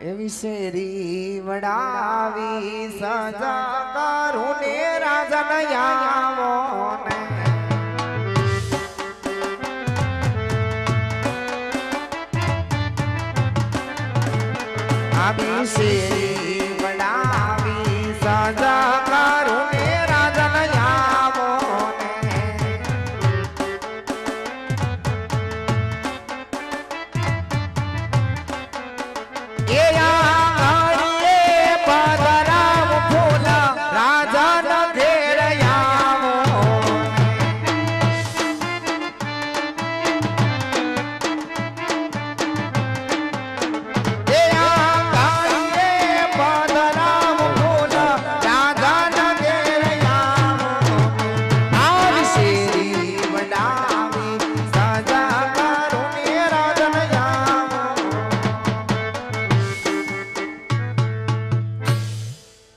એવી શેરી વડાવી સજા કરુને રાજન આવો ને આવી શેરી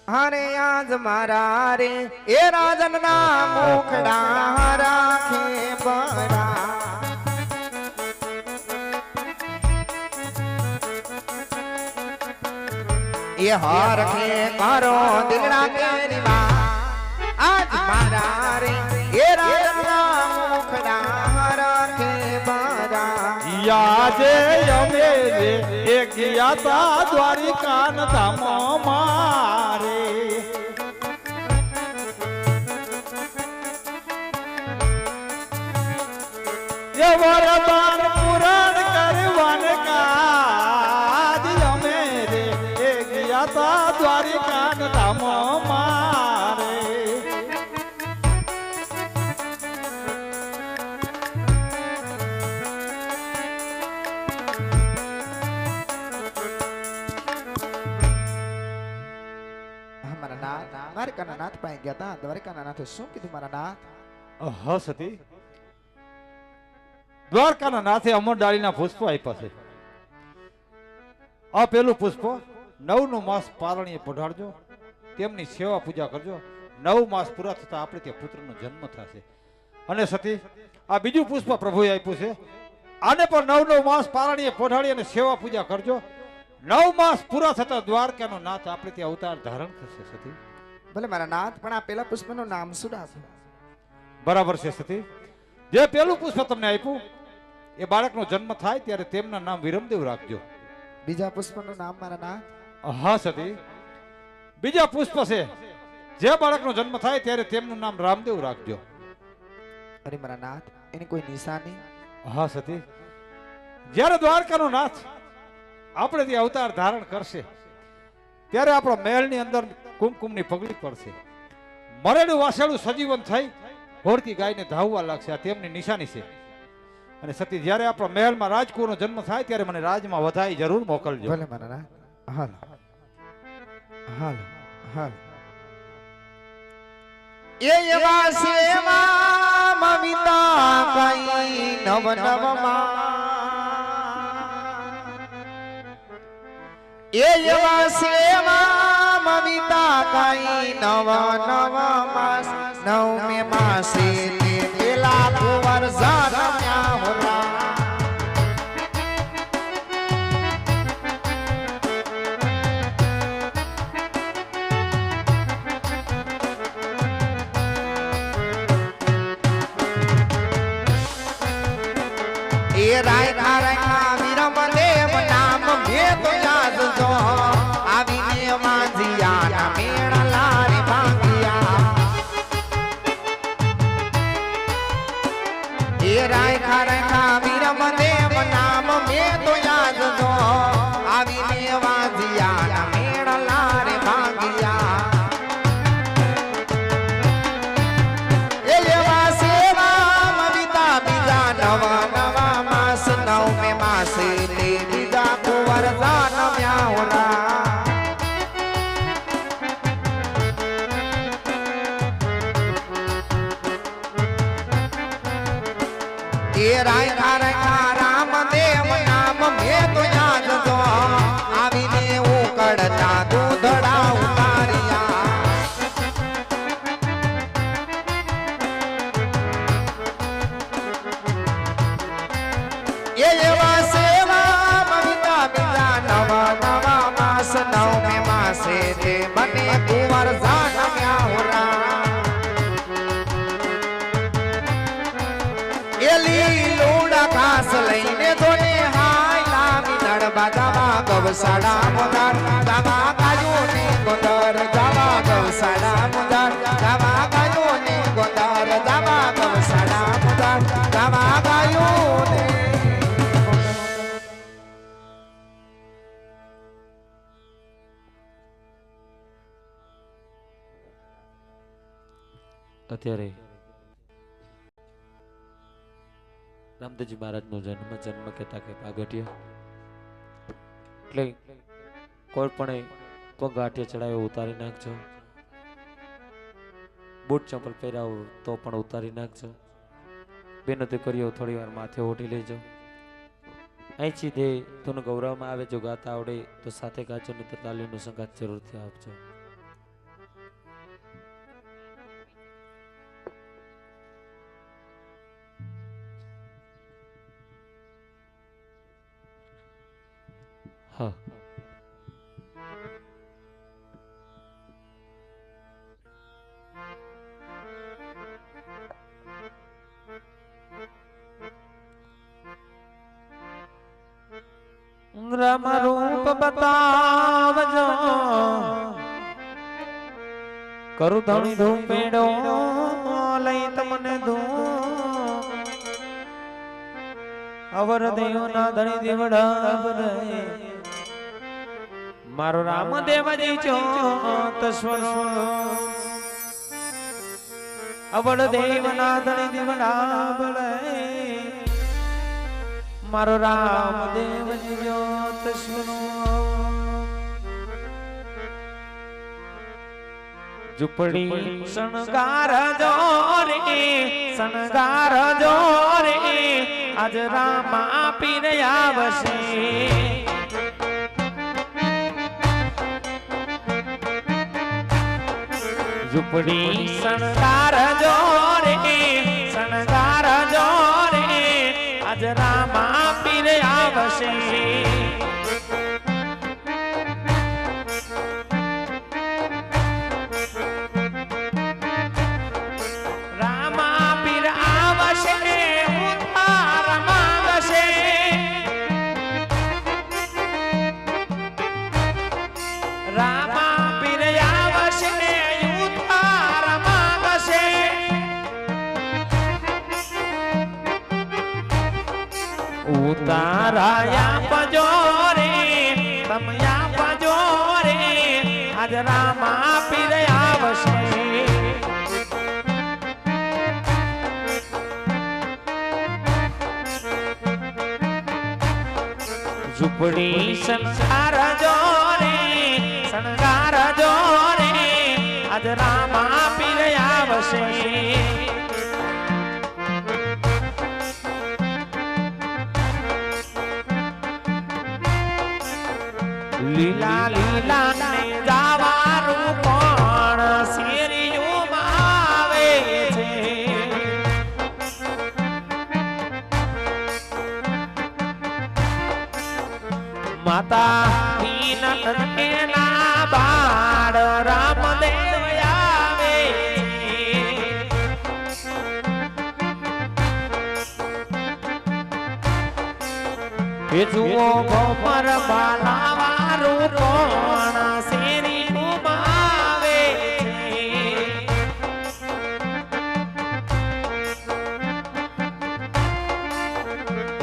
અરે આજ મારા રે એ રાજન ના મુખડા રાખે બરા એ હાર ખે કરો દિલડા કેરી માં આજ મારા રે એ રાજન ના મુખડા રાખે બરા યાદે અમે રે એ ગયા તા દ્વારિકા ધામ ગયા હતા દ્વારકાના નાથે શું કીધું મારા નાથ હા સતી દ્વારકાના નાથે અમર ડાળીના પુષ્પો આપ્યા છે આ પેલું પુષ્પ નવનું માસ પારણીએ પઢાડજો તેમની સેવા પૂજા કરજો નવ માસ પૂરા થતા આપણે ત્યાં પુત્રનો જન્મ થશે અને સતી આ બીજું પુષ્પ પ્રભુએ આપ્યું છે આને પણ નવ નવ માસ પારણીએ પઢાડી અને સેવા પૂજા કરજો નવ માસ પૂરા થતા દ્વારકાનો નાથ આપણે ત્યાં અવતાર ધારણ થશે સતી ભલે મારા નાથ પણ આ પેલા પુષ્પનું નામ શું રાખે બરાબર છે સતી. જે પેલું પુષ્પ તમને આપ્યું એ બાળકનો જન્મ થાય ત્યારે તેમના નામ વિરમદેવ રાખજો. બીજા પુષ્પનું નામ મારા નાથ? હા સતી. બીજા પુષ્પ છે. જે બાળકનો જન્મ થાય ત્યારે તેમનું નામ રામદેવ રાખજો. અરે મારા નાથ એની કોઈ નિશાની હા સતી. જ્યારે દ્વારકાનો નાથ આપણે ત્યાં અવતાર ધારણ કરશે ત્યારે આપણા મહેલની અંદર કુમકુમની પગલી પડશે. મરેલું વાસેલું સજીવન થઈ ઘોડકી ગાયને ધાવવા લાગશે આ તેમની નિશાની છે. અને સતી જ્યારે આપણા મહેલમાં રાજકુંવરનો જન્મ થાય ત્યારે મને રાજમાં વધાઈ જરૂર મોકલજો. ભલે મારા હાલ. હાલ. હાલ. એ એવા સેવા મમિતા કઈ નવ નવ એ એવા સેવા મમિતા કઈ નવ નવ માસ નવમે માસે ગોદર જાવા ગૌશાળા મુદાર જાવા ગાયો ને ગોદર જાવા ગૌશાળા મુદાર જાવા ગાયો ને અત્યારે રામદેવજી મહારાજનો જન્મ જન્મ કહેતા કે પાગટ્યો એટલે કોઈ પણ પગ આઠે ચડાવ્યો ઉતારી નાખજો. બૂટ ચંપલ પહેરાવો તો પણ ઉતારી નાખજો. બેનતી કર્યો થોડી વાર માથે ઓઢી લેજો. અહીંથી દે તને ગૌરવમાં આવે, જો ગાતા આવડે, તો સાથે ગાજો ને તો તાલીનો સંગાત જરૂરથી આપજો. હા. રામ રૂપ બતાવજો કરું ધણી ધૂમ મેળો લઈ તમને ધૂમ. અવર દેવ ના ધણી દેવડા મારો રામદેવજી છો તસ્વરો અવળ દેવ ના ધણી દેવડા મારો રામદેવ ઝૂંપડી શણગાર જો રે શણગાર જો રે આજ રામા પીર આવશે. ઝૂંપડી શણગાર જો શણગાર જો આજ રામા પીર આવશે. આજ પીરે આવશે. ઝૂંપડી સંસાર જોરે શણગાર જોરે આજ રામા પીર આવશે. જુઓ ગોપર બાલાવારું કોણ શેરી આવે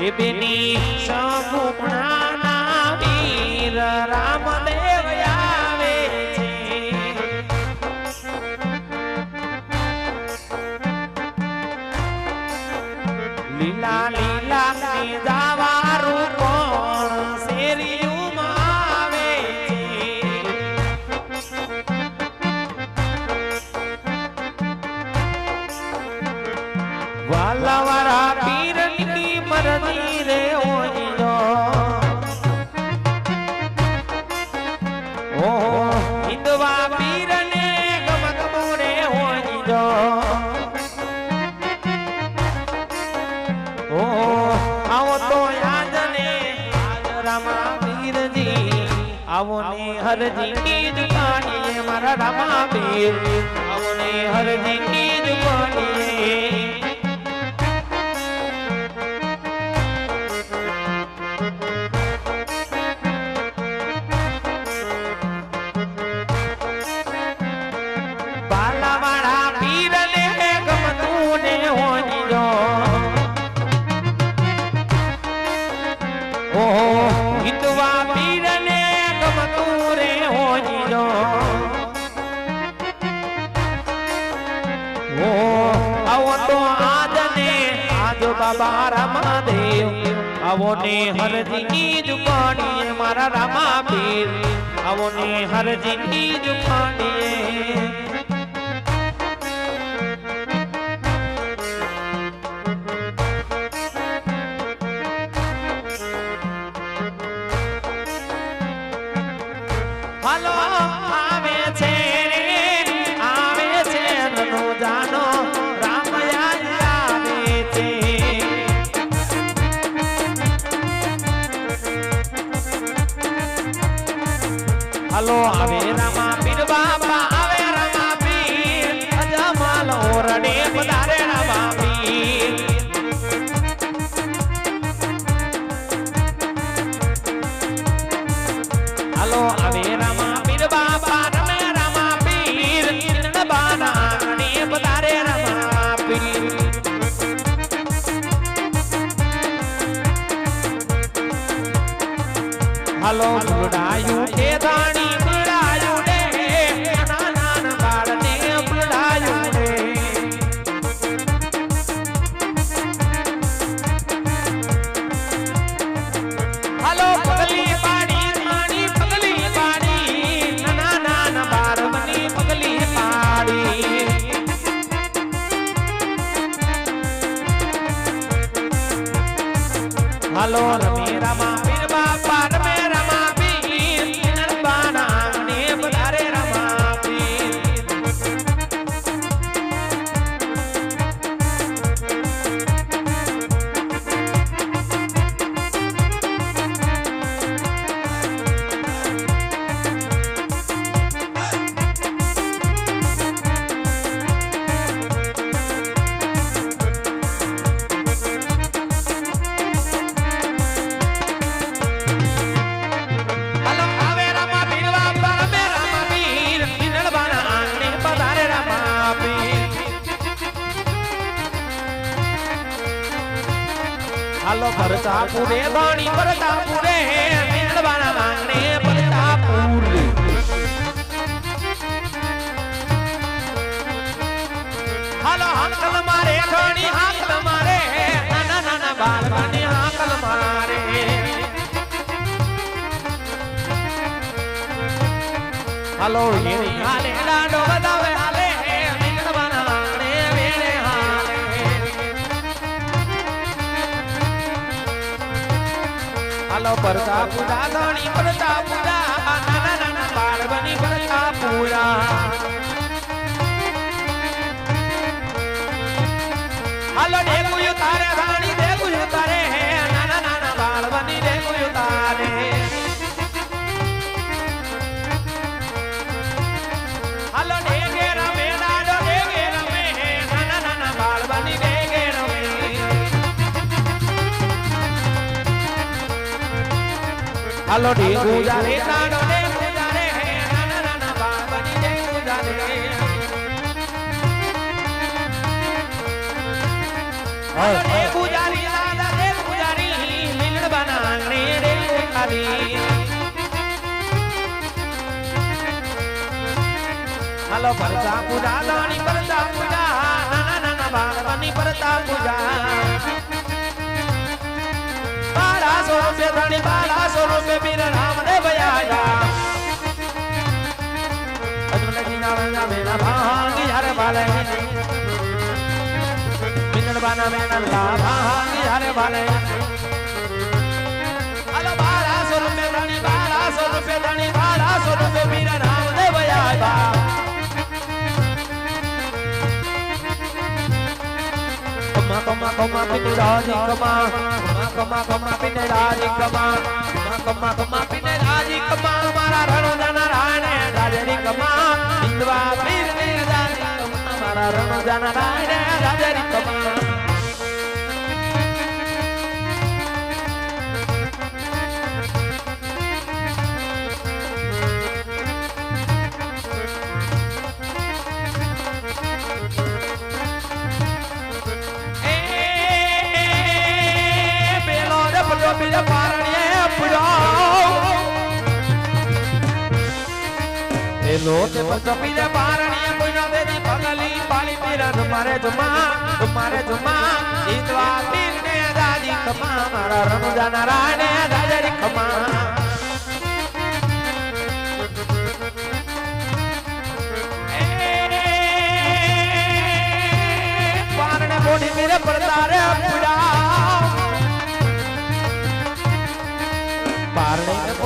એ બેની સગુણાના હરજી ની દુકાની મારા રામા પીર. આવો ને હરજી ની આવો ને હરજીની જુપાડીએ મારા રામા પીર આવો ને હરજીની જુપાડીએ હાલો આવે રામા પીર બાપા હાલો પરતાપુરે બાણી પરતાપુરે મેળવાના માંગણે ભરતાપુર હાલો હાકલ મારે ઘણી હાકલ મારે, નાના નાના બાળકોની હાકલ મારે. હાલો હાલે, ડાડો બતાવે હાલો પરતા પૂજા ધણી પરતા પૂજા હાલો ડેગુ જારે લાડો ડેગુ જારે નાના નાના બાળ બની ડેગુ જારે હાલો ડેગુ જારી દાદા ડેગુ જારી લીલડ બના આંગણે ડેગુ જારી હાલો પરતા પૂજા દાણી પરતા પૂજા નાના નાના બાળવાની પરતા પૂજા. બારાસો રૂપે ધણી બારાસો રૂપે વીર રામદેવ આયા અજમલજી નારાયણ મેના ભાંગી હરે બાલે. મિનલ બાના મેના લા ભાંગી હરે બાલે. હાલો બારાસો રૂપે ધણી બારાસો રૂપે ધણી બારાસો રૂપે વીર રામદેવ આયા કમા કમા કમા પિને કમા કમા કમા પીને રાજી કમા. કમા કમા કમા પીને રાજી કમા. મારા રણો જાના રાણે રાજરી કમા. હિંદવા વીર વીર રાજી કમા. મારા રણો જાના રાણે રાજરી કમા. કપિલ પારણીએ મુનો દેની પગલી પાલી પીરા તમારે જમા તમારે જમા. ઈદવા દિન ને દાદી કમા મારા રમજાન રાને દાદરી કમા પારણે બોડી મેરે પરદારે પુડા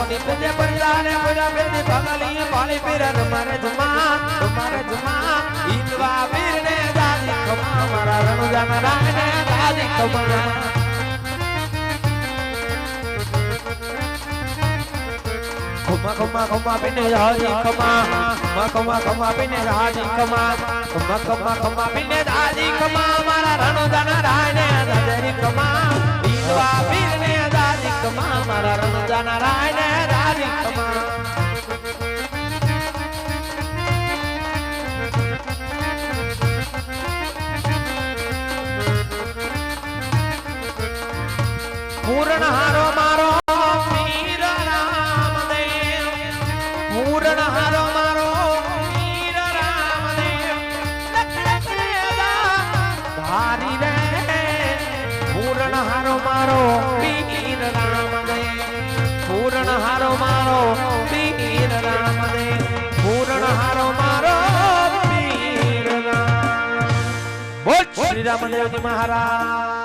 ને બોડી મેરે પડતારે પુડા બેની ભગલી પાળી પીરે તમારે જમા તમારે જમા ઈદવા પીરને દાદી કમા મારા રણુજા નારાયણે દાદી કમા ખમા ખમા ખમા પીને રાજી ખમા. ખમા ખમા ખમા પીને રાજી ખમા. ખમા ખમા ખમા પીને રાજી ખમા. મારા રણો દાના રાયને દાદી કમા ઈલવા દાદી ખમા મારા રમજા નારાયણ રાયને કમા પૂર્ણ હારો રામદેવજી મહારાજની